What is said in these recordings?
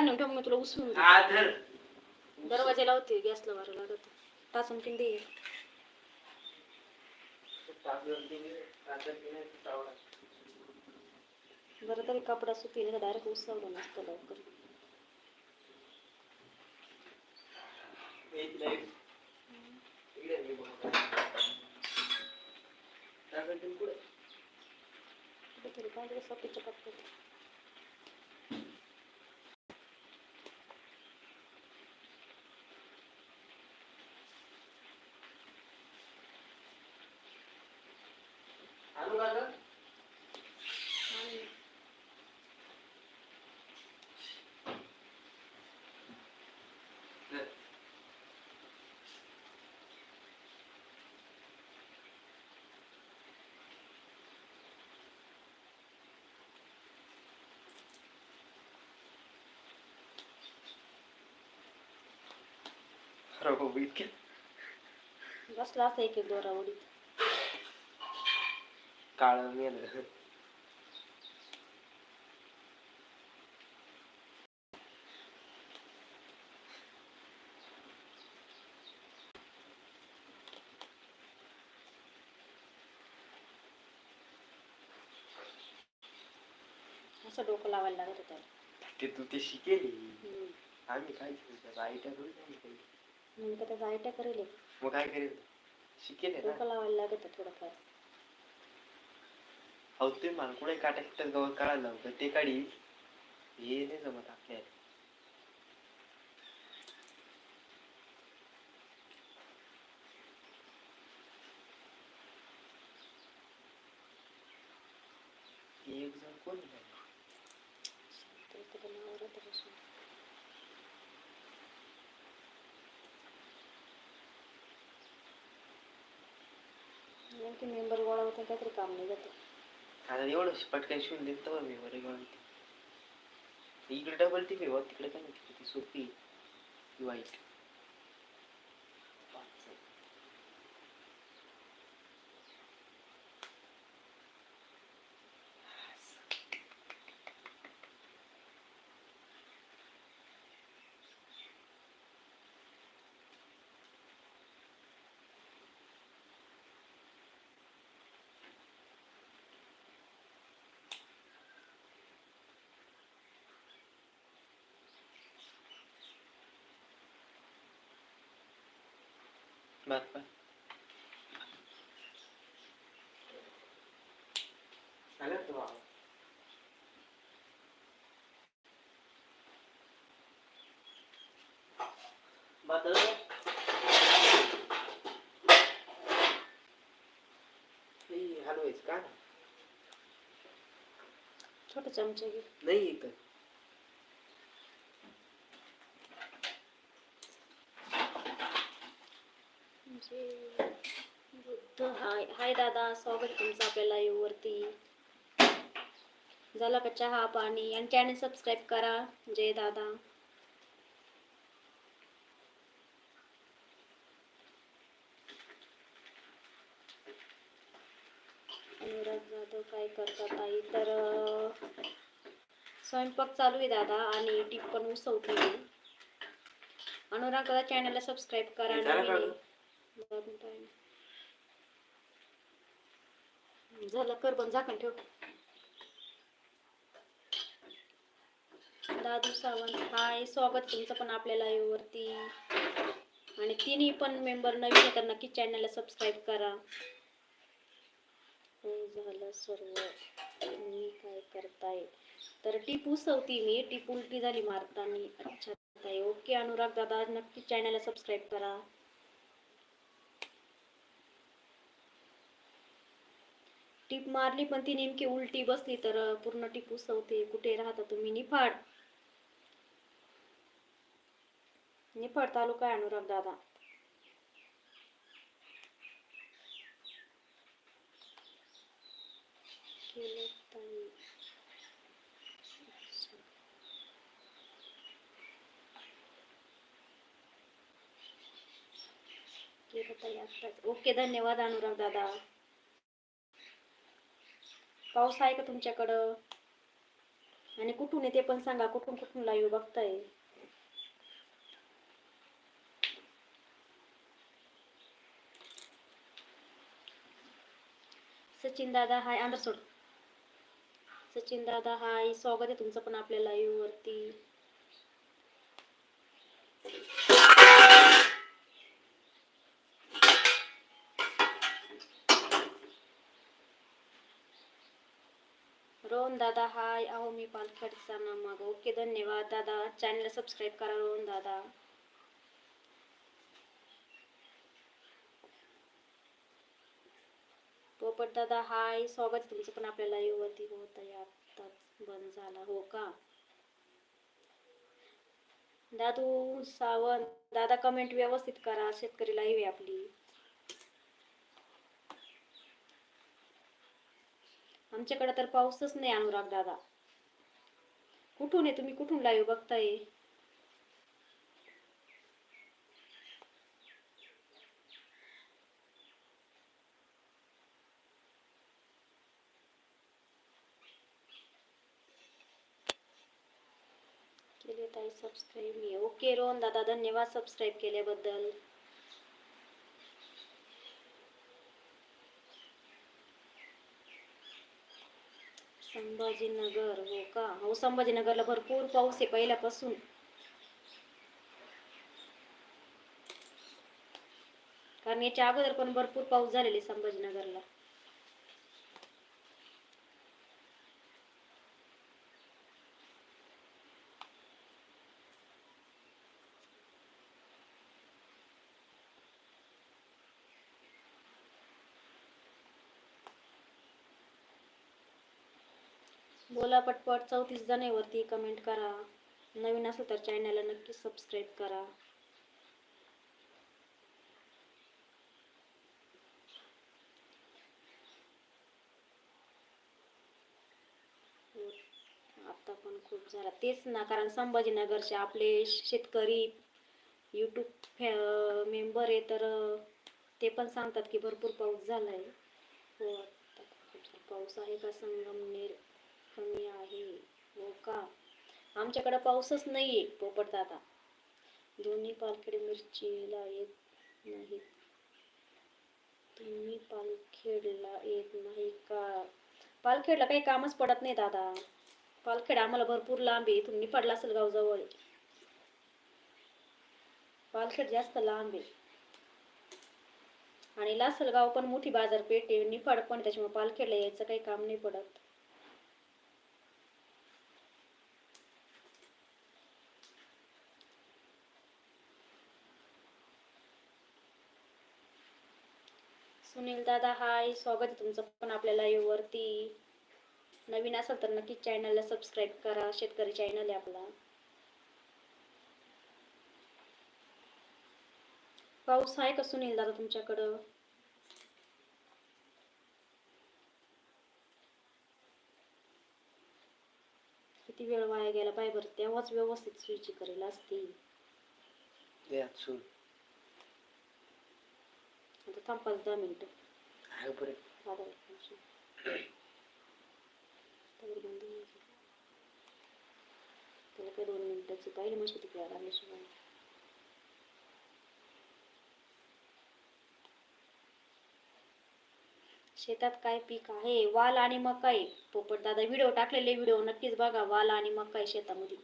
नेऊन ठेव मग तुला उचलून देते. आधर दरवाजा लावते गॅसला वारं लागत टाचून पिन दे बरं तरी कपडा सुती नाही डायरेक्ट उसवलं नसतं लवकर. कुठेतरी पाहिजे सपीच्या कपड्यात इतके बसला असं एक एक दोरा उडीत. काळ मेलं. असं डोकं लावायला लागत होतं. ते तू ते शिकेली. आम्ही काय आयट्या थोडी नाही का त्याचा आयट्या करेल. मग काय करेल? शिकेल ना? डोकं लावायला लागत थोडंफार. अहो ते मला कुठे काटा किटाच गवत काढायला लावतं ते काढी. हे नाही जमत आपल्याला एक जण कोण आहे? तर त्याचं नाव राहतं बसून. ते मेंबर गोळा होता काहीतरी काम नाही जातं आता एवढं पटकन शिवून देत तर मी बरं घेऊन इकडे डबल टिपे बघ तिकडे काय नाही ती सोपी वाईट. हलवायचं का छोटे चमचे घे. नाही इथं म्हणजे बुद्ध हाय हाय दादा स्वागत तुमचं आपल्या लाईव्ह वरती. झाला का चहा पाणी? आणि चॅनल सबस्क्राईब करा. जय दादा. अनुराग जाधव काय करतात आई? तर स्वयंपाक चालू आहे दादा आणि टीप पण उसवते. अनुराग दादा चॅनलला सबस्क्राईब करा नवीन. time. झालं कर पण झाकण ठेव. दादू सावंत हाय स्वागत तुमचं पण आपल्या वरती आणि तिन्ही पण मेंबर नवीन आहे तर नक्की चॅनलला सबस्क्राईब करा. झालं सर्व. मी काय करताय? तर टीप उसवती मी टीप उलटी झाली मारताना. अच्छा ताई ओके अनुराग दादा नक्की चॅनलला सबस्क्राईब करा. टीप मारली पण ती नेमकी उलटी बसली तर पूर्ण टीप उसवते. कुठे राहता तुम्ही? निफाड. निफाड तालुका आहे अनुराग दादा. केलं ओके धन्यवाद अनुराग दादा. पाऊस आहे का तुमच्याकडं? आणि कुठून येते पण सांगा कुठून कुठून लाईव्ह बघताय? सचिन दादा हाय आंध्र सोड. सचिन दादा हाय स्वागत आहे तुमचं पण आपल्या लाईव्ह वरती. रोहन दादा हाय. अहो मी पालखडचा मग ओके धन्यवाद. दादा चॅनल सबस्क्राईब करा रोहन दादा. पोपट दादा हाय. स्वागत तुमचं पण आपल्याला युवती होत आहे आत्ताच बंद झाला. हो का? दादू सावंत दादा कमेंट व्यवस्थित करा. शेतकरी लाईव्ह आहे आपली. आमच्याकडे तर पाऊसच नाही अनुराग दादा. कुठून आहे तुम्ही? कुठून लाईव्ह बघताय? केले ताई सबस्क्राईब मी ओके रोहन दादा धन्यवाद सबस्क्राईब केल्याबद्दल. संभाजीनगर हो का? हो संभाजीनगरला भरपूर पाऊस आहे पहिल्यापासून. कारण याच्या अगोदर पण भरपूर पाऊस झालेले संभाजीनगरला. बोला पटपट चौतीस जणेवरती कमेंट करा. नवीन असेल तर चॅनलला नक्की सबस्क्राईब करा. आता पण खूप झाला. तेच ना कारण संभाजीनगरचे आपले शेतकरी यूट्यूब मेंबर आहे तर ते पण सांगतात की भरपूर पाऊस झालाय. हो आता पाऊस आहे का संगमनेर? कमी आहे. हो का? आमच्याकडं पाऊसच नाही आहे पोपट दादा. दोन्ही पालखेड मिरचीला येत नाही तुम्ही पालखेडला येत नाही का? पालखेडला काही कामच पडत नाही दादा. पालखेड आम्हाला भरपूर लांब आहे इथून निफाड असेल जवळ आहे पालखेड जास्त लांब आहे. आणि लासलगाव पण मोठी बाजारपेठ आहे निफाड पण त्याच्यामुळे पालखेडला यायचं काही काम नाही पडत. सुनील दादा हाय. स्वागत आहे तुमचं पण आपल्या लाईव्ह वरती. नवीन असाल तर नक्की चॅनलला सबस्क्राईब करा. शेतकरी चॅनल आहे आपला. पाऊस आहे का सुनील दादा तुमच्याकडं? किती वेळ वाया गेला? पाय बरं तेव्हाच व्यवस्थित स्विच करेल असती. आता थांब पाच दहा मिनिटं. आहे बरं. दादा त्यावर बंद होऊन जाईल. त्याला काय दोन मिनिटाची पाहिली मशी तिकडे रामेश्वर शेतात काय पीक आहे? वाल आणि मकाई. पोपट दादा व्हिडिओ टाकलेले व्हिडिओ नक्कीच बघा. वाल आणि मकाई शेतामध्ये.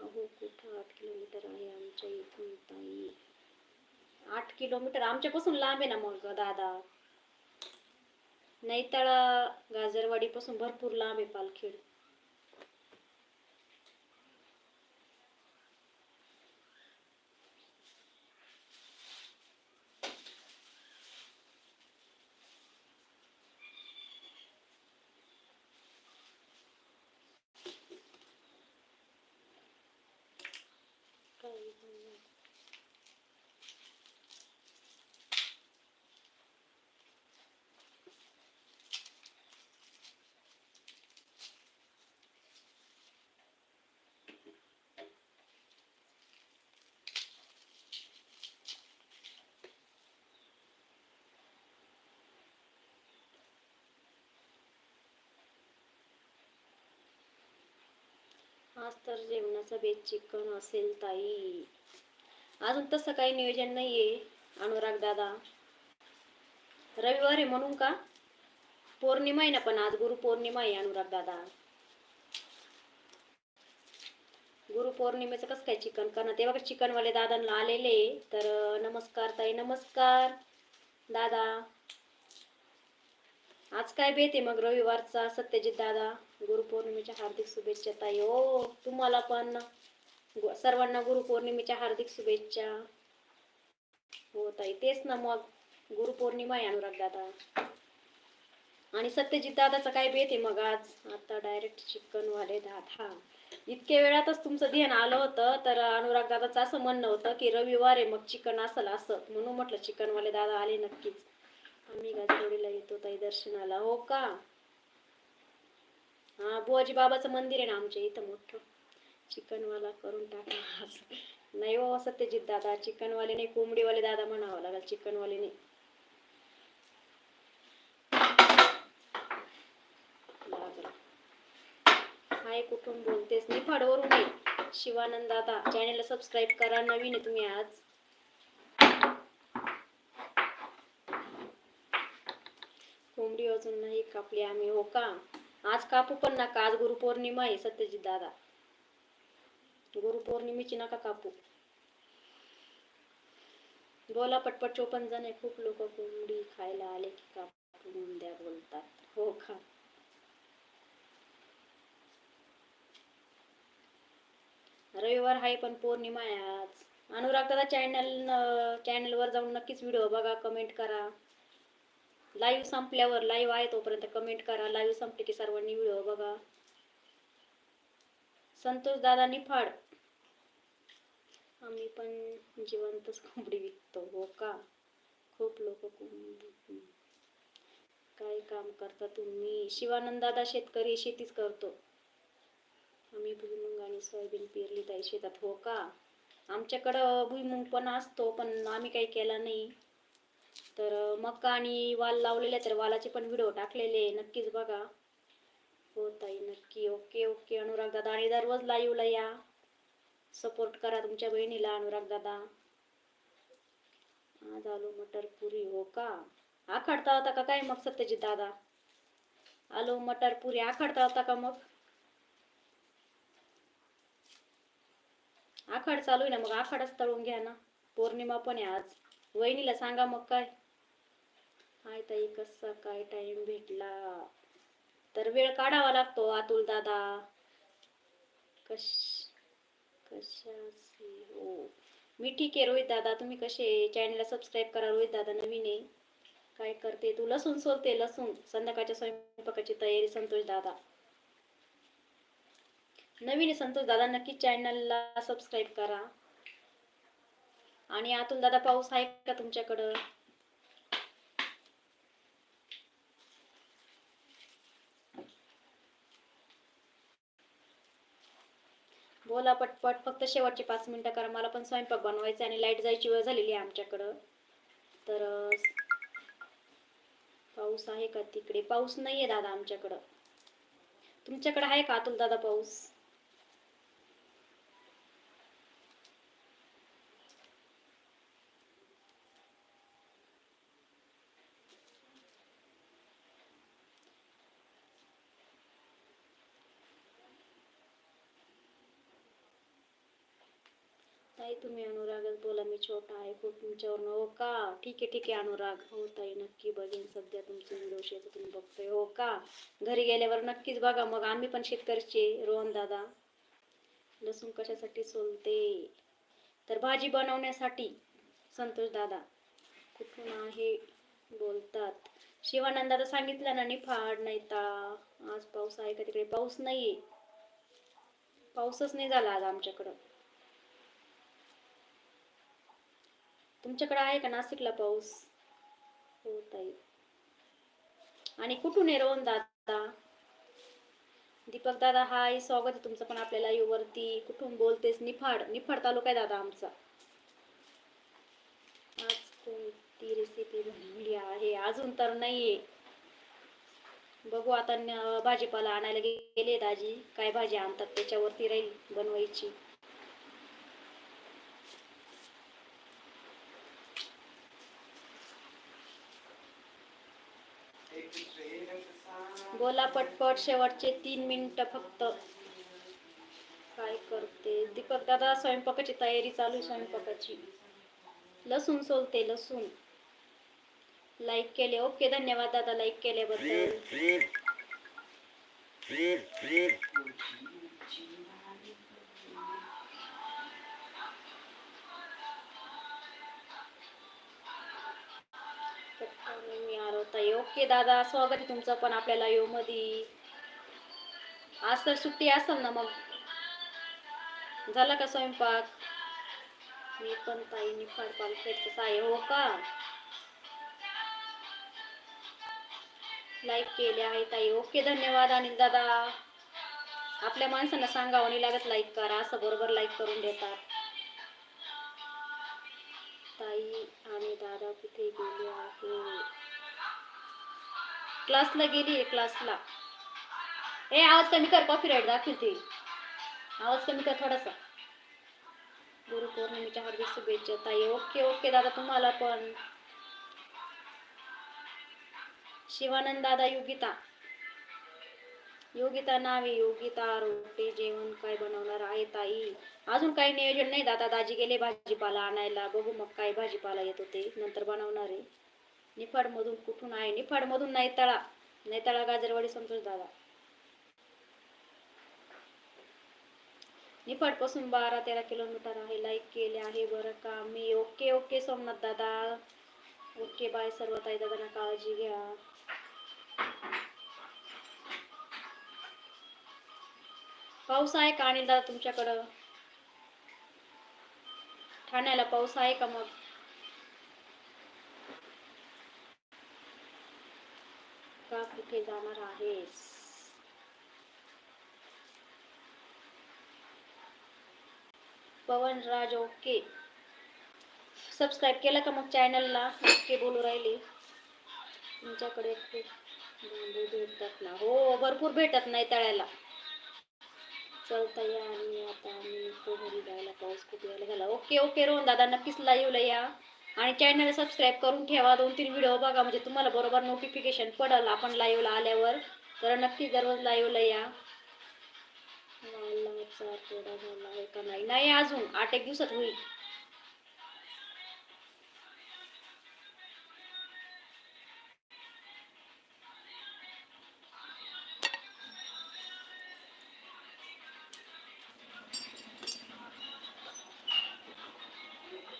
अहो कुठं आठ किलोमीटर आहे आमच्या इथून ताई? आठ किलोमीटर? आमच्यापासून लांब आहे ना मग दादा. नैताळा गाजरवाडी पासून भरपूर लांब आहे पालखेड. काही नाही. आज तर जेवणाचा बेत चिकन असेल ताई. अजून तसं काही नियोजन नाहीये अनुराग दादा. रविवार आहे म्हणून का? पौर्णिमा आहे ना पण आज गुरु पौर्णिमा आहे अनुराग दादा. गुरु पौर्णिमेचं कसं काय चिकन करणं ते बघा चिकनवाले दादांना आलेले तर नमस्कार ताई नमस्कार. दादा. आज काय बेत आहे मग रविवारचा सत्यजित दादा? गुरुपौर्णिमेच्या हार्दिक शुभेच्छा ताई. हो तुम्हाला पण. सर्वांना गुरुपौर्णिमेच्या हार्दिक शुभेच्छा. हो ताई. तेच ना मग. गुरुपौर्णिमा आहे अनुराग दादा आणि सत्यजित दादाचा काय बेत आहे मग आज? आता डायरेक्ट चिकन वाले दादा इतक्या वेळातच तुमचं ध्यान आलं होतं तर अनुराग दादाचं असं म्हणणं होतं की रविवार आहे मग चिकन असेल असं. म्हणून म्हटलं चिकनवाले दादा आले नक्कीच. आम्ही गाजवडीला येतो ताई दर्शनाला. हो का? हा बुवाजी बाबाचं मंदिर आहे ना आमच्या इथं मोठं. चिकनवाला करून टाका. असं. नाही हो सत्यजित दादा चिकनवाले नाही कोंबडीवाले दादा म्हणावं लागेल चिकनवाले नाही हाय कुठून बोलतेस? निफाडवरून ये. शिवानंद दादा चॅनेलला सबस्क्राईब करा. नवीन आहे तुम्ही आज. कोंबडी अजून नाही कापली आम्ही हो का? आज कापू पण नका आज गुरुपौर्णिमा आहे सत्यजित दादा. गुरुपौर्णिमेची नका कापू. बोला पटपट चोपन्न जण आहे खूप लोक कोंबडी खायला आले की कापून द्या बोलतात. हो का? रविवार आहे पण पौर्णिमा आहे आज. अनुराग दादा चॅनल चॅनलवर जाऊन नक्कीच व्हिडिओ बघा कमेंट करा. लाईव्ह संपल्यावर लाईव्ह आहे तोपर्यंत कमेंट करा. लाईव्ह संपले की सर्वांनी व्हिडिओ बघा. संतोष दादा निफाड. आम्ही पण जिवंतच कोंबडी विकतो हो का? खूप लोक काय काम करता तुम्ही? शिवानंद दादा शेतकरी शेतीच करतो. आम्ही भुईमुंग आणि सोयाबीन पेरली ताई शेतात हो का? आमच्याकडं भुईमुंग पण असतो पण आम्ही काही केला नाही. तर मका आणि वाल लावलेले तर वालाचे पण व्हिडिओ टाकलेले नक्कीच बघा. हो ताई नक्की. ओके ओके अनुराग दादा आणि दररोज लाईव्हला या. सपोर्ट करा तुमच्या बहिणीला अनुराग दादा. आज आलो मटर पुरी हो का? आखडता होता का? काय मग सत्यजित दादा? आलो मटर पुरी आखडता होता का मग? आखाड चालू आहे ना मग आखाडच तळून घ्या ना. पौर्णिमा पण आहे आज. वहिनीला सांगा मग काय. हाय ताई कसा काय टाइम भेटला? तर वेळ काढावा लागतो अतुल दादा. कश कशाचे? हो. मी ठीक आहे रोहित दादा. तुम्ही कसे? चॅनलला सबस्क्राईब करा रोहित दादा नवीन आहे. काय करते तू? लसूण सोलते लसूण. संध्याकाळच्या स्वयंपाकाची तयारी संतोष दादा. नवीन आहे संतोष दादा. नक्की चॅनलला सबस्क्राईब करा. आणि अतुल दादा पाऊस आहे का तुमच्याकडं? बोला पटपट. फक्त शेवटचे पाच मिनिटं करा. मला पण स्वयंपाक बनवायचा आणि लाइट जायची वेळ झालेली आहे आमच्याकडं. तर पाऊस आहे का तिकडे? पाऊस नाही आहे दादा आमच्याकडं. तुमच्याकडं आहे का अतुल दादा पाऊस ताई तुम्ही अनुरागच बोला मी छोटा आहे खूप तुमच्यावर हो का? ठीक आहे ठीक आहे अनुराग. हो ताई नक्की बघेन सध्या तुमचे व्हिडिओ शेत तुम्ही बघतोय. हो का? घरी गेल्यावर नक्कीच बघा. मग आम्ही पण शेतकरीचे रोहन दादा. लसूण कशासाठी सोलते? तर भाजी बनवण्यासाठी संतोष दादा. कुठून आहे? बोलतात. शिवानंदाला सांगितलं ना निफाड नाही ता. आज पाऊस आहे का तिकडे? पाऊस नाही पाऊसच नाही झाला आज आमच्याकडं. तुमच्याकडे आहे का नाशिकला पाऊस? हो ताई. आणि कुठून आहे रोहन दादा? दीपक दादा हाय स्वागत आहे तुमचं पण आपल्याला युवरती वरती कुठून बोलतेस? निफाड निफाड तालुका आहे दादा आमचा. आज कोणती रेसिपी बनवली आहे? अजून तर नाहीये. बघू आता भाजीपाला आणायला गेले दाजी काय भाजी आणतात? त्याच्यावरती राहील बनवायची. बोला पटपट शेवटचे तीन मिनटं फक्त. काय करते? दीपक दादा स्वयंपाकाची तयारी चालू आहे स्वयंपाकाची. लसूण सोलते लसूण. लाईक केले. ओके धन्यवाद दादा लाईक केल्याबद्दल. मी आरोताई ओके दादा स्वागत आहे तुमचं पण आपल्याला यो मध्ये आज तर सुट्टी असेल ना मग. झाला का स्वयंपाक? मी पण ताई निफाड पालखेडचं आहे हो का? लाईक केले आहे ताई. ओके धन्यवाद आणि दादा. आपल्या माणसांना सांगावं नाही लागत लाईक करा असं बरोबर लाईक करून देतात. ताई आणि दादा कुठे गेले आहे. क्लासला गेली आहे क्लासला. ए आवाज कमी कर कॉफी राईट दाखवते आवाज कमी कर थोडासा. गुरुपौर्णिमेच्या हार्दिक शुभेच्छा ताई. ओके ओके दादा तुम्हाला पण. शिवानंद दादा योगिता. योगिता नावे योगिता रोटे जेवण काय बनवणार आहे ताई? अजून काही नियोजन नाही दादा. दाजी गेले भाजीपाला आणायला. बघू मग काय भाजीपाला येत होते नंतर बनवणार आहे. निफाडमधून कुठून आहे? निफाडमधून नैताळा. नैताळा गाजरवाडी संतोष दादा. निफाडपासून बारा तेरा किलोमीटर आहे. लाईक केले आहे बरं का. मी ओके ओके सोमनाथ दादा. ओके बाय सर्व ताई दादांना काळजी घ्या. पाऊस आहे का अनिल दादा तुमच्याकडं? ठाण्याला पाऊस आहे का मग का कुठे जाणार आहेस. पवन राज ओके. सबस्क्राईब केलं का मग चॅनलला ओके बोलू राहिले. तुमच्याकडे खूप भेटतात ना. हो भरपूर भेटत नाही तळ्याला. चलता या आणि आता आम्ही तो घरी जायला पाऊस खूप यायला झाला. ओके ओके रोहन दादा नक्कीच लाईव्हला या. आणि चॅनल सबस्क्राईब करून ठेवा. दोन तीन व्हिडिओ बघा म्हणजे तुम्हाला बरोबर नोटिफिकेशन पडेल आपण लाईव्हला आल्यावर. तर नक्की दररोज लाईव्हला या. वालाचा झाला आहे का नाही. नाही अजून आठ एक दिवसात होईल.